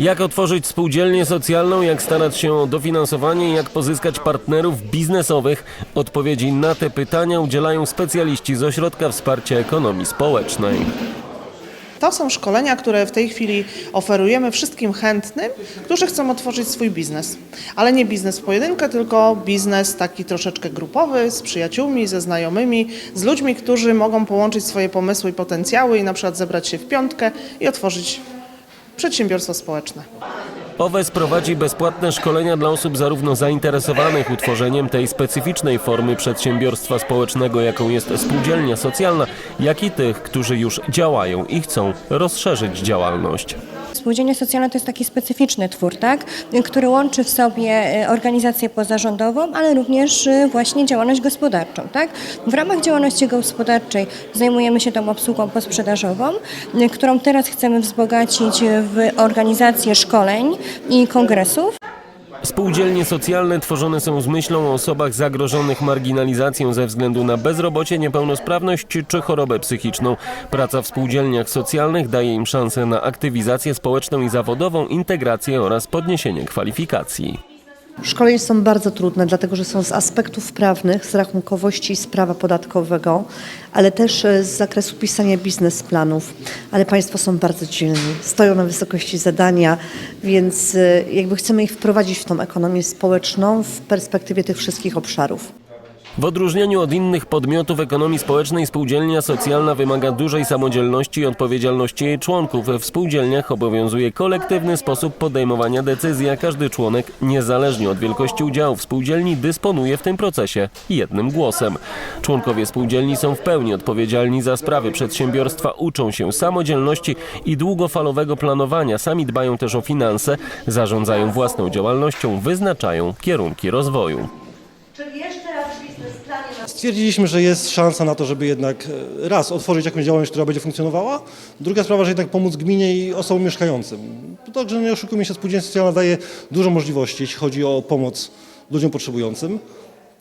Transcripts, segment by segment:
Jak otworzyć spółdzielnię socjalną, jak starać się o dofinansowanie, jak pozyskać partnerów biznesowych? Odpowiedzi na te pytania udzielają specjaliści z Ośrodka Wsparcia Ekonomii Społecznej. To są szkolenia, które w tej chwili oferujemy wszystkim chętnym, którzy chcą otworzyć swój biznes. Ale nie biznes w pojedynkę, tylko biznes taki troszeczkę grupowy, z przyjaciółmi, ze znajomymi, z ludźmi, którzy mogą połączyć swoje pomysły i potencjały i na przykład zebrać się w piątkę i otworzyć przedsiębiorstwo społeczne. OWES prowadzi bezpłatne szkolenia dla osób zarówno zainteresowanych utworzeniem tej specyficznej formy przedsiębiorstwa społecznego, jaką jest spółdzielnia socjalna, jak i tych, którzy już działają i chcą rozszerzyć działalność. Spółdzielnie socjalne to jest taki specyficzny twór, tak? który łączy w sobie e, organizację pozarządową, ale również e, właśnie działalność gospodarczą. Tak? W ramach działalności gospodarczej zajmujemy się tą obsługą posprzedażową, e, którą teraz chcemy wzbogacić w organizację szkoleń i kongresów. Spółdzielnie socjalne tworzone są z myślą o osobach zagrożonych marginalizacją ze względu na bezrobocie, niepełnosprawność czy chorobę psychiczną. Praca w spółdzielniach socjalnych daje im szansę na aktywizację społeczną i zawodową, integrację oraz podniesienie kwalifikacji. Szkolenia są bardzo trudne, dlatego że są z aspektów prawnych, z rachunkowości i z prawa podatkowego, ale też e, z zakresu pisania biznesplanów. Ale Państwo są bardzo dzielni, stoją na wysokości zadania, więc e, jakby chcemy ich wprowadzić w tą ekonomię społeczną w perspektywie tych wszystkich obszarów. W odróżnieniu od innych podmiotów ekonomii społecznej spółdzielnia socjalna wymaga dużej samodzielności i odpowiedzialności jej członków. W spółdzielniach obowiązuje kolektywny sposób podejmowania decyzji, a każdy członek, niezależnie od wielkości udziału w spółdzielni, dysponuje w tym procesie jednym głosem. Członkowie spółdzielni są w pełni odpowiedzialni za sprawy przedsiębiorstwa, uczą się samodzielności i długofalowego planowania, sami dbają też o finanse, zarządzają własną działalnością, wyznaczają kierunki rozwoju. Stwierdziliśmy, że jest szansa na to, żeby jednak e, raz otworzyć jakąś działalność, która będzie funkcjonowała. Druga sprawa, że jednak pomóc gminie i osobom mieszkającym. Także nie oszukujmy się, spółdzielnia socjalna daje dużo możliwości, jeśli chodzi o pomoc ludziom potrzebującym.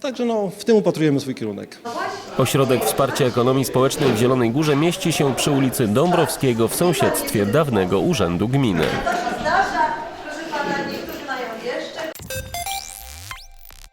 Także no, w tym upatrujemy swój kierunek. Ośrodek Wsparcia Ekonomii Społecznej w Zielonej Górze mieści się przy ulicy Dąbrowskiego w sąsiedztwie dawnego Urzędu Gminy.